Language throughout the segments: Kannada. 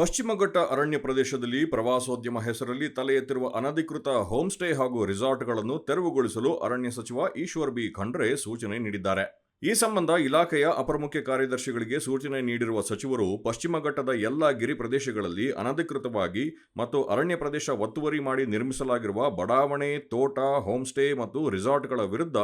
ಪಶ್ಚಿಮ ಘಟ್ಟ ಅರಣ್ಯ ಪ್ರದೇಶದಲ್ಲಿ ಪ್ರವಾಸೋದ್ಯಮ ಹೆಸರಲ್ಲಿ ತಲೆ ಎತ್ತಿರುವ ಅನಧಿಕೃತ ಹೋಮ್ ಸ್ಟೇ ಹಾಗೂ ರೆಸಾರ್ಟ್ಗಳನ್ನು ತೆರವುಗೊಳಿಸಲು ಅರಣ್ಯ ಸಚಿವ ಈಶ್ವರ್ ಬಿ. ಖಂಡ್ರೆ ಸೂಚನೆ ನೀಡಿದ್ದಾರೆ. ಈ ಸಂಬಂಧ ಇಲಾಖೆಯ ಅಪರ ಮುಖ್ಯ ಕಾರ್ಯದರ್ಶಿಗಳಿಗೆ ಸೂಚನೆ ನೀಡಿರುವ ಸಚಿವರು, ಪಶ್ಚಿಮ ಘಟ್ಟದ ಎಲ್ಲ ಗಿರಿ ಪ್ರದೇಶಗಳಲ್ಲಿ ಅನಧಿಕೃತವಾಗಿ ಮತ್ತು ಅರಣ್ಯ ಪ್ರದೇಶ ಒತ್ತುವರಿ ಮಾಡಿ ನಿರ್ಮಿಸಲಾಗಿರುವ ಬಡಾವಣೆ, ತೋಟ, ಹೋಮ್ಸ್ಟೇ ಮತ್ತು ರೆಸಾರ್ಟ್ಗಳ ವಿರುದ್ಧ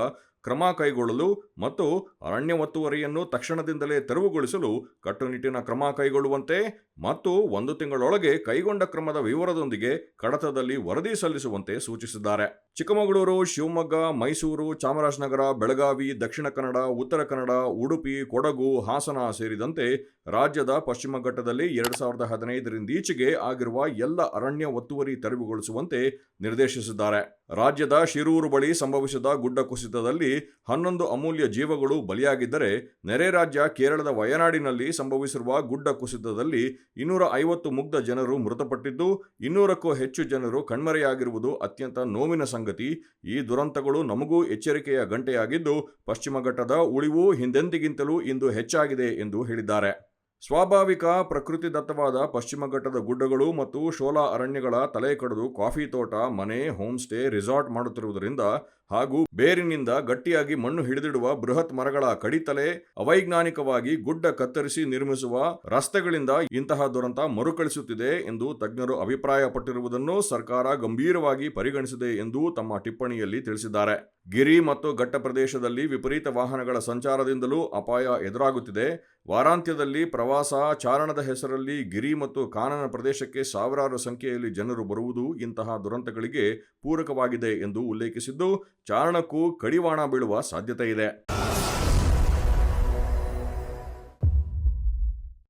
ಕ್ರಮ ಕೈಗೊಳ್ಳಲು ಮತ್ತು ಅರಣ್ಯ ಒತ್ತುವರಿಯನ್ನು ತಕ್ಷಣದಿಂದಲೇ ತೆರವುಗೊಳಿಸಲು ಕಟ್ಟುನಿಟ್ಟಿನ ಕ್ರಮ ಕೈಗೊಳ್ಳುವಂತೆ ಮತ್ತು ಒಂದು ತಿಂಗಳೊಳಗೆ ಕೈಗೊಂಡ ಕ್ರಮದ ವಿವರದೊಂದಿಗೆ ಕಡತದಲ್ಲಿ ವರದಿ ಸಲ್ಲಿಸುವಂತೆ ಸೂಚಿಸಿದ್ದಾರೆ. ಚಿಕ್ಕಮಗಳೂರು, ಶಿವಮೊಗ್ಗ, ಮೈಸೂರು, ಚಾಮರಾಜನಗರ, ಬೆಳಗಾವಿ, ದಕ್ಷಿಣ ಕನ್ನಡ, ಉತ್ತರ ಕನ್ನಡ, ಉಡುಪಿ, ಕೊಡಗು, ಹಾಸನ ಸೇರಿದಂತೆ ರಾಜ್ಯದ ಪಶ್ಚಿಮ ಘಟ್ಟದಲ್ಲಿ ಎರಡ್ ಸಾವಿರದ ಹದಿನೈದರಿಂದ ಈಚೆಗೆ ಆಗಿರುವ ಎಲ್ಲ ಅರಣ್ಯ ಒತ್ತುವರಿ ತೆರವುಗೊಳಿಸುವಂತೆ ನಿರ್ದೇಶಿಸಿದ್ದಾರೆ. ರಾಜ್ಯದ ಶಿರೂರು ಬಳಿ ಸಂಭವಿಸಿದ ಗುಡ್ಡ ಕುಸಿತದಲ್ಲಿ ಹನ್ನೊಂದು ಅಮೂಲ್ಯ ಜೀವಗಳು ಬಲಿಯಾಗಿದ್ದರೆ ನೆರೆ ರಾಜ್ಯ ಕೇರಳದ ವಯನಾಡಿನಲ್ಲಿ ಸಂಭವಿಸಿರುವ ಗುಡ್ಡ ಕುಸಿತದಲ್ಲಿ ಇನ್ನೂರ ಐವತ್ತು ಮುಗ್ಧ ಜನರು ಮೃತಪಟ್ಟಿದ್ದು, ಇನ್ನೂರಕ್ಕೂ ಹೆಚ್ಚು ಜನರು ಕಣ್ಮರೆಯಾಗಿರುವುದು ಅತ್ಯಂತ ನೋವಿನ ಸಂಗತಿ. ಈ ದುರಂತಗಳು ನಮಗೂ ಎಚ್ಚರಿಕೆಯ ಗಂಟೆಯಾಗಿದ್ದು, ಪಶ್ಚಿಮ ಘಟ್ಟದ ಉಳಿವು ಹಿಂದೆಂದಿಗಿಂತಲೂ ಇಂದು ಹೆಚ್ಚಾಗಿದೆ ಎಂದು ಹೇಳಿದ್ದಾರೆ. ಸ್ವಾಭಾವಿಕ, ಪ್ರಕೃತಿದತ್ತವಾದ ಪಶ್ಚಿಮ ಘಟ್ಟದ ಗುಡ್ಡಗಳು ಮತ್ತು ಶೋಲಾ ಅರಣ್ಯಗಳ ತಲೆ ಕಡಿದು ಕಾಫಿ ತೋಟ, ಮನೆ, ಹೋಮ್ ಸ್ಟೇ, ರೆಸಾರ್ಟ್ ಮಾಡುತ್ತಿರುವುದರಿಂದ ಹಾಗೂ ಬೇರಿನಿಂದ ಗಟ್ಟಿಯಾಗಿ ಮಣ್ಣು ಹಿಡಿದಿಡುವ ಬೃಹತ್ ಮರಗಳ ಕಡಿತಲೆ ಅವೈಜ್ಞಾನಿಕವಾಗಿ ಗುಡ್ಡ ಕತ್ತರಿಸಿ ನಿರ್ಮಿಸುವ ರಸ್ತೆಗಳಿಂದ ಇಂತಹ ದುರಂತ ಮರುಕಳಿಸುತ್ತಿದೆ ಎಂದು ತಜ್ಞರು ಅಭಿಪ್ರಾಯಪಟ್ಟಿರುವುದನ್ನು ಸರ್ಕಾರ ಗಂಭೀರವಾಗಿ ಪರಿಗಣಿಸಿದೆ ಎಂದು ತಮ್ಮ ಟಿಪ್ಪಣಿಯಲ್ಲಿ ತಿಳಿಸಿದ್ದಾರೆ. ಗಿರಿ ಮತ್ತು ಘಟ್ಟ ಪ್ರದೇಶದಲ್ಲಿ ವಿಪರೀತ ವಾಹನಗಳ ಸಂಚಾರದಿಂದಲೂ ಅಪಾಯ ಎದುರಾಗುತ್ತಿದೆ. ವಾರಾಂತ್ಯದಲ್ಲಿ ಪ್ರವಾಸ ಚಾರಣದ ಹೆಸರಲ್ಲಿ ಗಿರಿ ಮತ್ತು ಕಾನನ ಪ್ರದೇಶಕ್ಕೆ ಸಾವಿರಾರು ಸಂಖ್ಯೆಯಲ್ಲಿ ಜನರು ಬರುವುದು ಇಂತಹ ದುರಂತಗಳಿಗೆ ಪೂರಕವಾಗಿದೆ ಎಂದು ಉಲ್ಲೇಖಿಸಿದ್ದು ಚಾರಣಕ್ಕೂ ಕಡಿವಾಣ ಬೀಳುವ ಸಾಧ್ಯತೆ ಇದೆ.